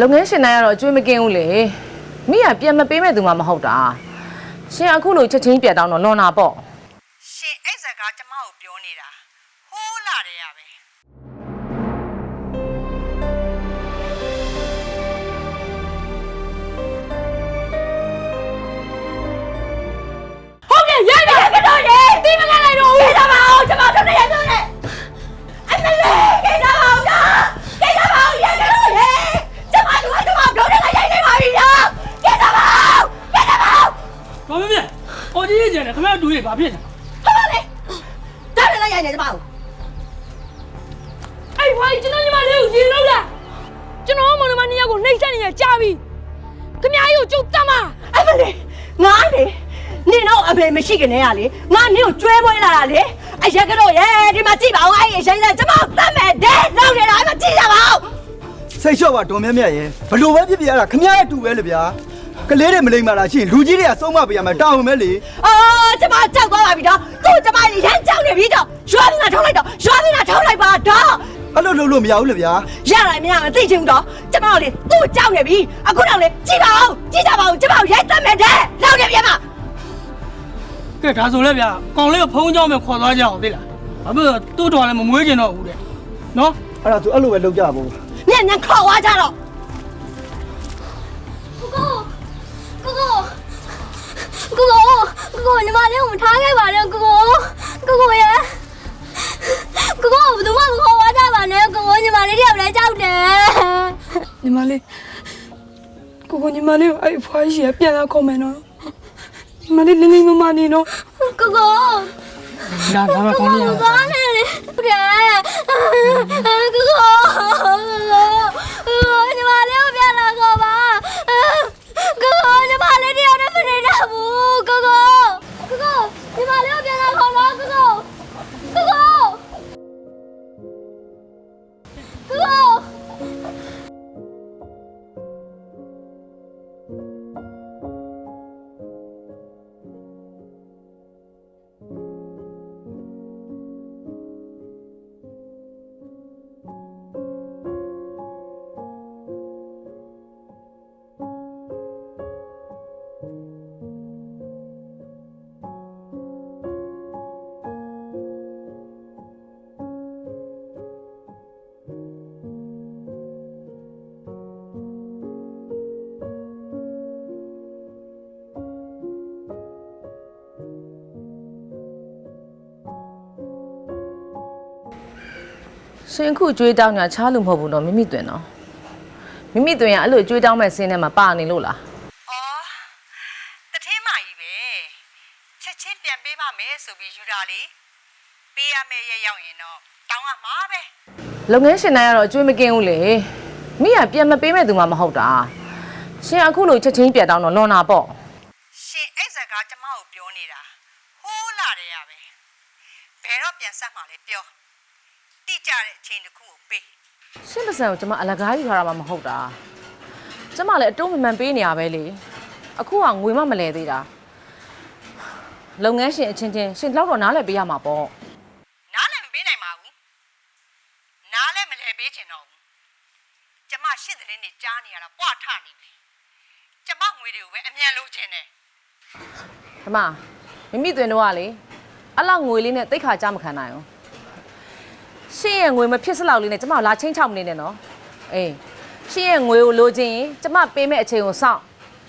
လုပ်ငန်းရှင်တိုင်းကတော့အကျွေးမကင်းဘူးလေမိကပြန်မပေးမဲ့သူမှမဟုတ်တာရှင်အခုလိုချက်ချင်းပြတ်တောင်းတော့လွန်တာပေါ့ ဘာဖြစ်လဲ။အော်ဒီကြီးကျန်တယ်ခမရတူကြီးဘာဖြစ်လဲဟုတ်ပါလေတားလည်းရိုက်နေကျွန်မတို့အဲ့ဘာကြီးကျွန်တော်ညီမလေးကိုရေလို့လားကျွန်တော်မောင်နှမနှစ်ယောက်ကိုနှိမ့်ဆက်နေရကြာပြီခမ ्या ကြီးကိုကျုပ်တတ်မှာအမလေးငါလေနင်တော့အဖေမရှိခင်တည်းကလေငါနင်ကိုကျွဲပွဲလာတာလေအရက်ကတော့ရေဒီမှာကြည့်ပါဦးအဲ့ဒီအရင်ကကျွန်မတတ်မဲ့တဲ့လောက်နေတာအဲ့မှာကြည့်ကြပါဦးစိတ်လျှော့ပါဒေါ်မြတ်မြတ်ရဲ့ဘလို့ပဲဖြစ်ဖြစ်ရတာခမရရဲ့တူပဲလေဗျာ ကလေးတွေမလိမ္မာတာရှိရင်လူကြီးတွေကဆုံးမပေးရမယ်တောင်းမယ်လေအော်ကျမကြောက်သွားပါပြီတော့သူ့ကျမရမ်းကြောက်နေပြီတော့ရွာနေတာထုတ်လိုက်တော့ရွာနေတာထုတ်လိုက်ပါတော့အဲ့လိုလုပ်လို့မရဘူးလေဗျာရတယ်မရမသိချင်ဘူးတော့ကျမတို့လေသူ့ကြောက်နေပြီအခုတော့လေကြည့်ပါဦးကြည့်ကြပါဦးကျမရိုက်တတ်မယ်တဲ့လောက်နေပြန်ပါ။ကဲဒါဆိုလဲဗျာ။ကောင်လေးကိုဖုန်းကြောင်းမဲ့ခေါ်သွားကြအောင်သိလား။ဘာဖြစ်လို့သူ့တော်လည်းမမွေးကျင်တော့ဘူးတဲ့။နော်အဲ့ဒါဆိုအဲ့လိုပဲလုပ်ကြပါဦးညံ့ညံ့ခေါ်သွားကြတော့ ကိုကိုကိုကိုညီမလေးကိုမထားခဲ့ပါနဲ့ကိုကိုကိုကိုရဲ့ကိုကိုဘယ်သူမှမခေါ်သွားကြပါနဲ့ကိုကိုညီမလေးတယောက်လည်းကြောက်တယ်ညီမလေးကိုကိုညီမလေးကိုအဲ့ဖွားကြီးကပြန်လာခေါ်မယ်နော်ညီမလေးလင်းလင်းမမနေနော်ကိုကို။ဒါဒါမှကောင်လေးရကိုကိုနဲ့လေဟုတ်တယ်ကိုကိုကိုညီမလေးကိုပြန်လာခေါ်ပါ ရှင်အခုအကျွေးတောင်းညာချားလို့မဟုတ်ဘူးနော်မိမိတွင်နော်မိမိတွင်ကအဲ့လိုအကျွေးတောင်းမဲ့စင်းထဲမှာပါနေလို့လားအော်တထင်းမကြီးပဲချက်ချင်းပြန်ပေးပါမယ်ဆိုပြီးယူတာလေပေးရမယ့်ရက်ရောက်ရင်တော့တောင်းရမှာပဲလုပ်ငန်းရှင်တိုင်းကတော့အကျွေးမကင်းဘူးလေမိကပြန်မပေးမဲ့သူမှမဟုတ်တာရှင်အခုလိုချက်ချင်းပြတ်တောင်းတော့လွန်တာပေါ့ရှင်အဲ့ဇာကကျမကိုပြောနေတာဟိုးလာတယ်ရပဲဘယ်တော့ပြန်ဆက်မှာလဲပြော တိကျတဲ့အချိန်တစ်ခုကိုပေးရှင်းပစံကိုကျမအလကားယူထားတာမှမဟုတ်တာကျမလည်းအတုံးမမှန်ပေးနေရပဲလေအခုကငွေမမလဲသေးတာလုပ်ငန်းရှင်အချင်းချင်းရှင်လောက်တော့နားလည်ပေးရမှာပေါ့နားလည်းမပေးနိုင်ပါဘူးနားလည်းမလဲပေးချင်တော့ဘူးကျမရှင့်တဲ့နေကြားနေရတာပွားထနေပြီကျမငွေတွေကိုပဲအမြန်လိုချင်တယ်ဓမ္မမိမိတွင်တော့ကလေအဲ့လောက်ငွေလေးနဲ့တိတ်ခါကြမခံနိုင်ဘူး ရှင်းရဲ့ငွေမဖြစ်စလောက်လေးနဲ့ကျမလာချင်းချောက်မနေနဲ့နော်အေးရှင်းရဲ့ငွေကိုလိုချင်ရင်ကျမပေးမဲ့အချိန်ကိုစောင့်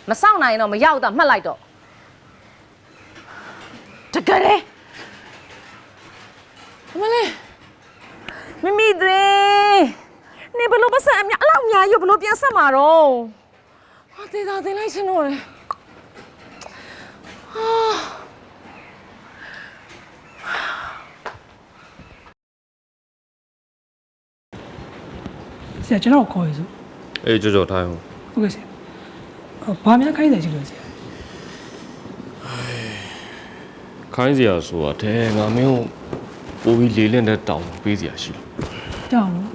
မစောင့်နိုင်ရင်တော့မရောက်တော့မှတ်လိုက်တော့တကယ်လေအမလေးမိမိတွင်နေဘလို့ပတ်စံအများအလောက်အများကြီးကိုဘလို့ပြန်ဆက်မှာတော့ဟာတေးတာတင်လိုက်ရှင်တော့လေ ဆရာကျွန်တော်ကိုခေါ်ရစို့အေးကြောကြောထားအောင်ဟုတ်ကဲ့ဆရာအော်ဘာများခိုင်းတယ်ရှိလို့ဆရာခိုင်းစရာဆိုတာတဲငါမင်းကိုပိုးပြီးလေးလင့်တဲ့တောင်းပေးစရာရှိလို့ကြောက်လို့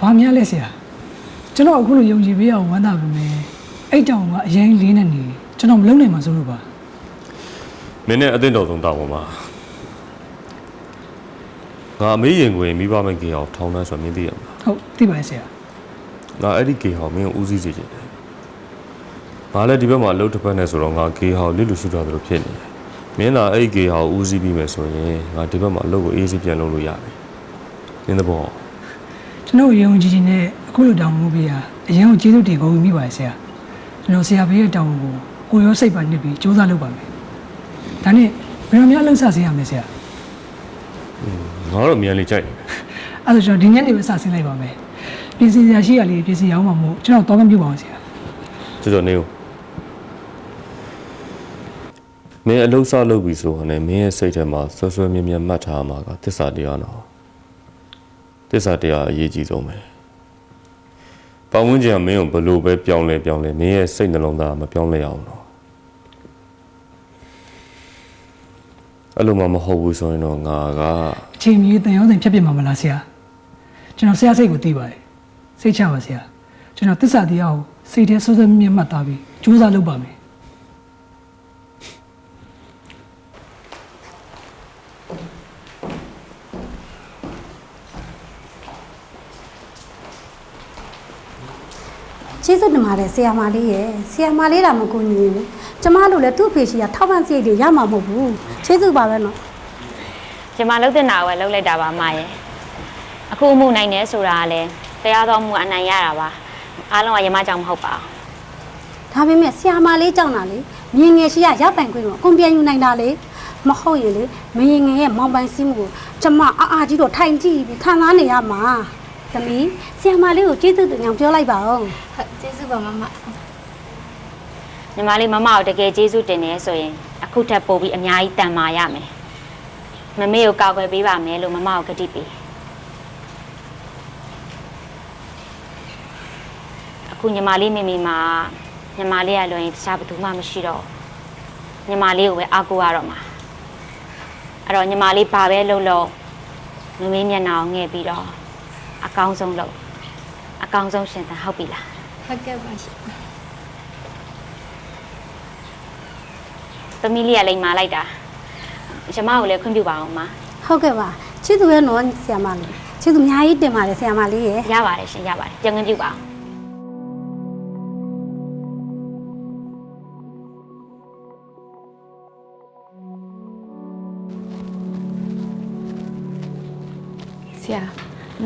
ဘာများလဲဆရာကျွန်တော်အခုလိုယုံကြည်ပေးအောင်ဝမ်းသာပါမယ်အဲ့တောင်ကအရင်လေးနဲ့နေကျွန်တော်မလုံနိုင်မှာဆိုလို့ပါမင်းနဲ့အသင့်တော်ဆုံးတောင်းပါမှာငါအမေးရင်ကိုမိဘမခင်အောင်ထောင်းနှမ်းဆိုမင်းသိရမှာ ဟုတ်သိပါတယ်ဆရာငါအဲ့ဒီကေဟောင်မင်းကိုဦးစီးစေချင်တယ်ငါလည်းဒီဘက်မှာအလုပ်တစ်ဖက်နဲ့ဆိုတော့ငါကေဟောင်လစ်လူရှုတာတို့ဖြစ်နေတယ်မင်းသာအဲ့ဒီကေဟောင်ဦးစီးပြီးမယ်ဆိုရင်ငါဒီဘက်မှာအလုပ်ကိုအေးအေးပြန်လုပ်လို့ရတယ်နင်းသဘောကျွန်တော်ရုံကြည်ကြည်နဲ့အခုလိုတောင်းမှုပေးရအရင်ကကျေးဇူးတင်ကုန်မိပါတယ်ဆရာကျွန်တော်ဆရာဘေးရဲ့တောင်းကိုကိုရောစိတ်ပါနှစ်ပြီးစူးစမ်းလုပ်ပါမယ်ဒါနဲ့ဘယ်လိုများလှုပ်ဆဆင်းရမလဲဆရာငါတော့မြန်လေးကြိုက်တယ် အဲ့ဒါဆိုကျွန်တော်ဒီညနေပဲစဆင်းလိုက်ပါမယ်ပြင်ဆင်စရာရှိရလေးပြင်ဆင်ရအောင်ပါမို့ကျွန်တော်တော့ကပြုတ်ပါအောင်ဆရာကျော်ကျော်နေဦးမင်းအလုပ်စလုပ်ပြီဆိုတော့ねမင်းရဲ့စိတ်ထဲမှာဆွဲဆွဲမြဲမြဲမှတ်ထားမှာကသစ္စာတရားနော်သစ္စာတရားအရေးကြီးဆုံးပဲပတ်ဝန်းကျင်ကမင်းကိုဘယ်လိုပဲပြောင်းလဲပြောင်းလဲမင်းရဲ့စိတ်နှလုံးသားကမပြောင်းလဲအောင်နော်အဲ့လိုမှမဟုတ်ဘူးဆိုရင်တော့ငါကအချိန်မီတန်ရောစင်ဖြတ်ပြစ်မှာမလားဆရာ ကျွန်တော်ဆရာစိတ်ကိုသိပါတယ်စိတ်ချပါဆရာကျွန်တော်သစ္စာတရားကိုစိတ်ထဲစိုးစိုးမြဲမြဲမှတ်သားပြီးစူးစမ်းလုပ်ပါမယ်ကျေးဇူးတင်ပါတယ်ဆရာမလေးရဲ့ဆရာမလေးတာမကူညီဘူးကျမတို့လည်းသူ့အဖေရှိကထောက်ပံ့စရိတ်တွေရမှာမဟုတ်ဘူးကျေးဇူးပါပဲနော်ကျမလှုပ်တဲ့နာကိုပဲလှုပ်လိုက်တာပါအမရဲ့ အခုအမှုနိုင်တယ်ဆိုတာကလည်းတရားတော်မှုအနိုင်ရတာပါအားလုံးကရမကြောင်မဟုတ်ပါဘူးဒါပေမဲ့ဆရာမလေးကြောင့်တာလေမြင်ငယ်ရှိရရောက်ပိုင်ခွင့်ကိုအကုန်ပြန်ယူနိုင်တာလေမဟုတ်ရင်လေမရင်ငယ်ရဲ့မောင်ပိုင်စည်းမှုကိုကျမအားအားကြီးတော့ထိုင်ကြည့်ပြီးခံစားနေရမှာသမီးဆရာမလေးကိုကျေးဇူးတင်အောင်ပြောလိုက်ပါဦးဟုတ်ကျေးဇူးပါမမညီမလေးမမကိုတကယ်ကျေးဇူးတင်နေဆိုရင်အခုထပ်ပို့ပြီးအများကြီးတန်မာရမယ်မမေကိုကောက်ွယ်ပေးပါမယ်လို့မမကိုကတိပေး အခုညီမလေးမိမိမှာညီမလေးကလွန်ရင်တခြားဘယ်သူမှမရှိတော့ဘူးညီမလေးကိုပဲအားကိုးရတော့မှာအဲ့တော့ညီမလေးဘာပဲလုပ်လို့မမေမျက်နှာကိုငဲ့ပြီးတော့အကောင်းဆုံးလုပ်အကောင်းဆုံးရှင်သန်ဟုတ်ပြီလားဟုတ်ကဲ့ပါရှင်သမီးလေးကလိမ်မာလိုက်တာကျမကိုလည်းခွင့်ပြုပါအောင်မဟုတ်ကဲ့ပါကျေးဇူးရဲ့နော်ဆရာမလေးကျေးဇူးအများကြီးတင်ပါတယ်ဆရာမလေးရဲ့ရပါတယ်ရှင်ရပါတယ်ပြန်ခွင့်ပြုပါအောင် ဆရာ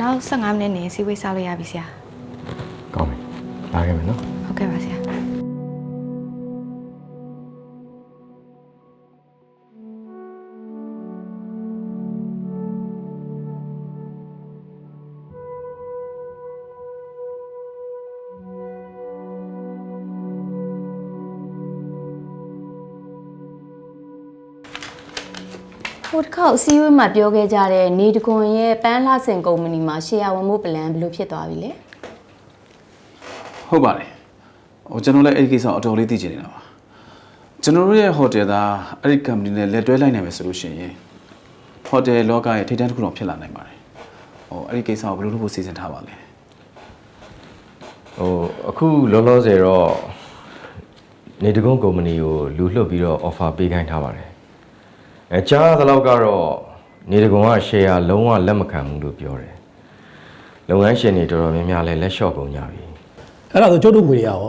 နောက်15မိနစ်နေစီဝေးစားလို့ရပြီဆရာကောင်းပြီလာခဲ့မယ်နော် ဟိုတစ်ခေါက်အစည်းအဝေးမှာပြောခဲ့ကြတဲ့နေတကွန်ရဲ့ပန်းလှဆင်ကုမ္ပဏီမှာရှယ်ယာဝင်မှုပလန်ဘယ်လိုဖြစ်သွားပြီလဲဟုတ်ပါတယ်ဟိုကျွန်တော်လည်းအဲ့ဒီကိစ္စကိုအတော်လေးသိချင်နေတာပါကျွန်တော်တို့ရဲ့ဟိုတယ်သားအဲ့ဒီ company နဲ့လက်တွဲလိုက်နိုင်မယ်ဆိုလို့ရှိရင်ဟိုတယ်လောကရဲ့ထိပ်တန်းတစ်ခုတော့ဖြစ်လာနိုင်ပါတယ်ဟိုအဲ့ဒီကိစ္စကိုဘယ်လိုလုပ်ဖို့စီစဉ်ထားပါလဲဟိုအခုလောလောဆယ်တော့နေတကုန်းကုမ္ပဏီကိုလူလွှတ်ပြီးတော့ offer ပေးခိုင်းထားပါတယ် အဲကြားသလောက်ကတော့နေတကုန်းက share လုံးဝလက်မခံဘူးလို့ပြောတယ်လုပ်ငန်းရှင်တွေတော်တော်များများလည်းလက်လျှော့ကုန်ကြပြီအဲ့ဒါဆိုကျုပ်တို့ငွေရရော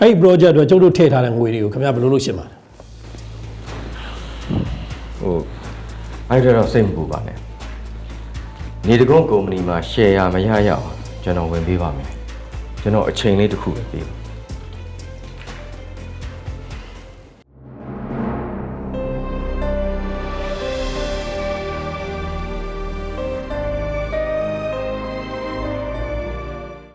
အဲ့ဒီ project အတွက်ကျုပ်တို့ထည့်ထားတဲ့ငွေတွေကိုခင်ဗျားဘယ်လိုလုပ်ရှင်းပါလဲဟိုအဲ့ဒါတော့စိတ်မပူပါနဲ့နေတကုန်းကုမ္ပဏီမှာ share မရရအောင်ကျွန်တော်ဝင်ပေးပါမယ်ကျွန်တော်အချိန်လေးတစ်ခုပဲပေးပါ